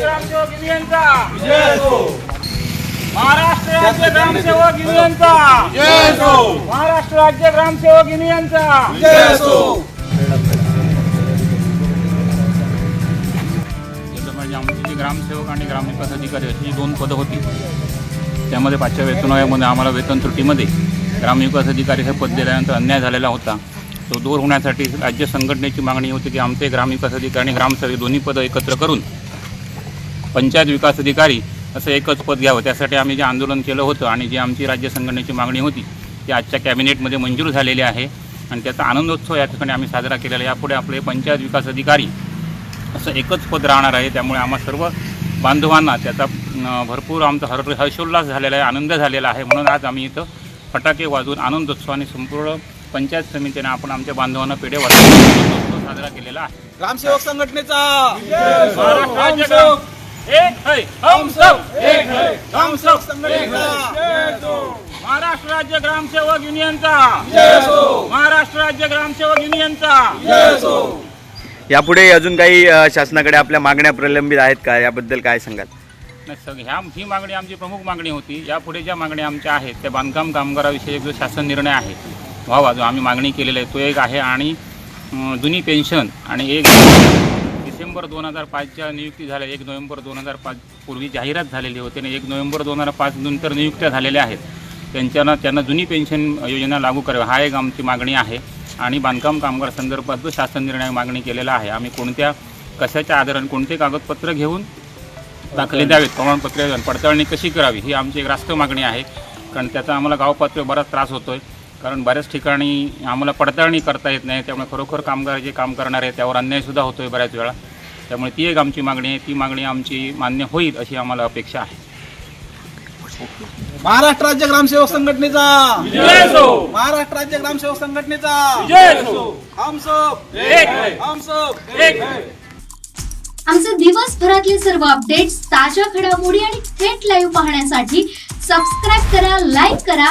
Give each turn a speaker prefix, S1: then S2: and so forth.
S1: ग्रामसेवक युनियनचा महाराष्ट्र राज्य ग्रामसेवक युनियनचा महाराष्ट्र राज्य ग्रामसेवक युनियनचा म्हणजे आमचे जे ग्रामसेवक आणि ग्रामविकास अधिकारी अशी जी दोन पदं होती. त्यामध्ये पाचव्या वेतन आयोगामध्ये आम्हाला वेतन त्रुटीमध्ये ग्रामविकास अधिकारी हे पद दिल्यानंतर अन्याय झालेला होता. तो दूर होण्यासाठी राज्य संघटनेची मागणी होती की आमचे ग्रामविकास अधिकारी आणि ग्रामसेवक दोन्ही पदं एकत्र करून पंचायत विकास अधिकारी असं एकच पद घ्यावं. त्यासाठी आम्ही जे आंदोलन केलं होतं आणि जी आमची राज्य संघटनेची मागणी होती ती आजच्या कॅबिनेटमध्ये मंजूर झालेली आहे. आणि त्याचा आनंदोत्सव या ठिकाणी आम्ही साजरा केलेला आहे. यापुढे आपले पंचायत विकास अधिकारी असं एकच पद राहणार आहे. त्यामुळे आम्हा सर्व बांधवांना त्याचा भरपूर आमचा हर हर्षोल्लास झालेला आहे आनंद झालेला आहे. म्हणून आज आम्ही इथं फटाके वाजवून आनंदोत्सवाने संपूर्ण पंचायत समितीने आपण आमच्या बांधवांना पेढे आनंदोत्सव साजरा केलेला आहे.
S2: ग्रामसेवक संघटनेचा!
S1: महाराष्ट्र राज्य ग्राम- एक है हम सब! एक है हम सब!
S2: संघटनेचा!
S1: महाराष्ट्र राज्य ग्रामसेवक युनियनचा! महाराष्ट्र राज्य ग्रामसेवक युनियनचा!
S3: यापुढे अजून काही अ, शासनाकडे आपल्या मागण्या प्रलंबित आहेत का? याबद्दल काय सांगाल?
S1: नाही, सग ह्या ही मागणी आमची प्रमुख मागणी होती. यापुढे ज्या मागण्या आमच्या आहेत त्या बांधकाम कामगाराविषयी जो शासन निर्णय आहे व्हावा जो आम्ही मागणी केलेली आहे तो एक आहे आणि जुनी पेन्शन आणि एक डिसेंबर दोन हजार पाचच्या नियुक्ती झाल्या एक नोव्हेंबर दोन हजार पाच पूर्वी जाहिरात झालेली होती आणि एक नोव्हेंबर दोन हजार पाच नंतर नियुक्त्या झालेल्या आहेत. त्यांच्यानं त्यांना जुनी पेन्शन योजना लागू करावी हा एक आमची मागणी आहे आणि बांधकाम कामगार संदर्भात जो शासन निर्णय मागणी केलेला आहे आम्ही कोणत्या कशाच्या आधाराने कोणते कागदपत्र घेऊन दाखले द्यावेत प्रमाणपत्र पडताळणी कशी करावी ही आमची एक रास्त मागणी आहे. कारण त्याचा आम्हाला गावपातळीवर बराच त्रास होतो आहे कारण बऱ्याच ठिकाणी आम्हाला पडताळणी करता येत नाही त्यामुळे खरोखर कामगार जे काम करणार आहे त्यावर अन्यायसुद्धा होतो आहे बऱ्याच वेळा. त्यामुळे ती एक आमची मागणी आहे ती मागणी आमची मान्य होईल अशी आम्हाला अपेक्षा आहे.
S2: महाराष्ट्र राज्य ग्रामसेवक संघटनेचा! महाराष्ट्र राज्य ग्रामसेवक संघटनेचा! हम सब हम सब
S4: आमचे दिवसभरातले सर्व अपडेट्स ताज्या घडामोडी आणि थेट लाईव्ह पाहण्यासाठी सबस्क्राईब करा लाईक करा